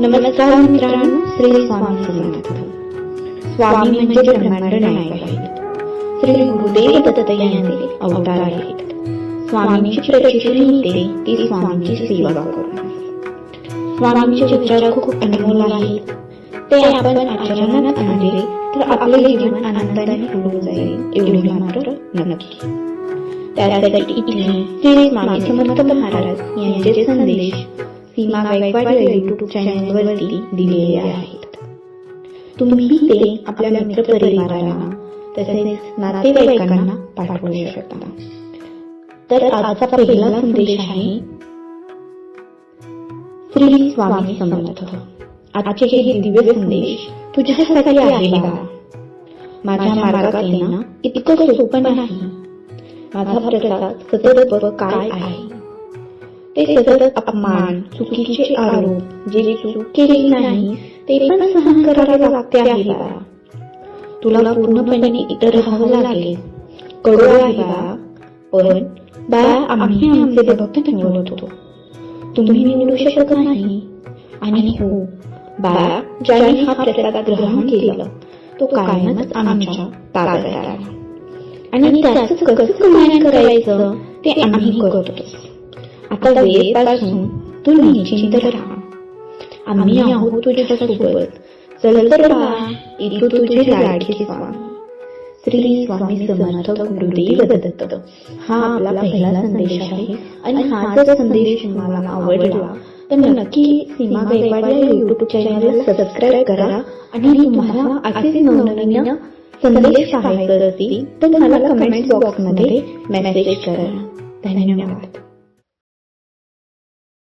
नमस्कार मित्रांनो श्री स्वामी समर्थ. स्वामी म्हणजे ब्रह्मांड नायक आहेत. श्री गुरुदेव दत्त यांचे अवतार आहेत. स्वामींची प्रशिक्षण निमित्ते ती स्वामींची सेवा करून. स्वामींचे विचार खूप अनमोल आहेत. ते आपण आचरणात आणले तर आपले जीवन आनंदाने फुलून जाईल एवढे मात्र नक्की. त्यासाठी इथे श्री स्वामी समर्थ महाराज यांचे संदेश सीमा गायकवाड या युट्यूब चॅनलवरती दिलेले आहेत. तुम्ही ते आपल्या मित्रपरिवाराला तसेच नातेवाईकांना पाठवू शकता. तर आजचा पहिला संदेश आहे श्री स्वामी समर्थ. आजचे हे दिव्य संदेश तुझ्यासाठी आहे बाळा. माझ्या मार्गात येणं इतकं सोपं नाही. माझा प्रसाद सतत काय आहे? ते सतत अपमान चुकीचे आरोप जे चूक केली नाही ते पण सहन करावे लागते आहे बाळा तुला पूर्णपणे इतर राहावं लागेल कडू आहे बाळा पण बाळा आम्ही आमचे भक्त निवडत होतो तुम्ही निवडू शकत नाही. आणि हो बाळा ज्याने हा प्रसाद ग्रहण केलं तो कायमच आमच्या ताब्यात आला आणि त्याचं कसं कल्याण करायचं ते आम्ही करतो आता वेळेपासून तू निश्चिंत राहा. आम्ही आहोत तुझ्या सोबत चल तर तुझे लाडके श्री स्वामी समर्थ गुरुदेव दत्त. हा आपला पहिला संदेश आहे आणि हा जर संदेश तुम्हाला आवडला. तर नक्की सीमा गायकवाड या युट्यूब चॅनलला सबस्क्राईब करा आणि तुम्हाला असेच नवनवीन संदेश पाहायचे असतील तर मला कमेंट बॉक्समध्ये मेसेज करा. धन्यवाद.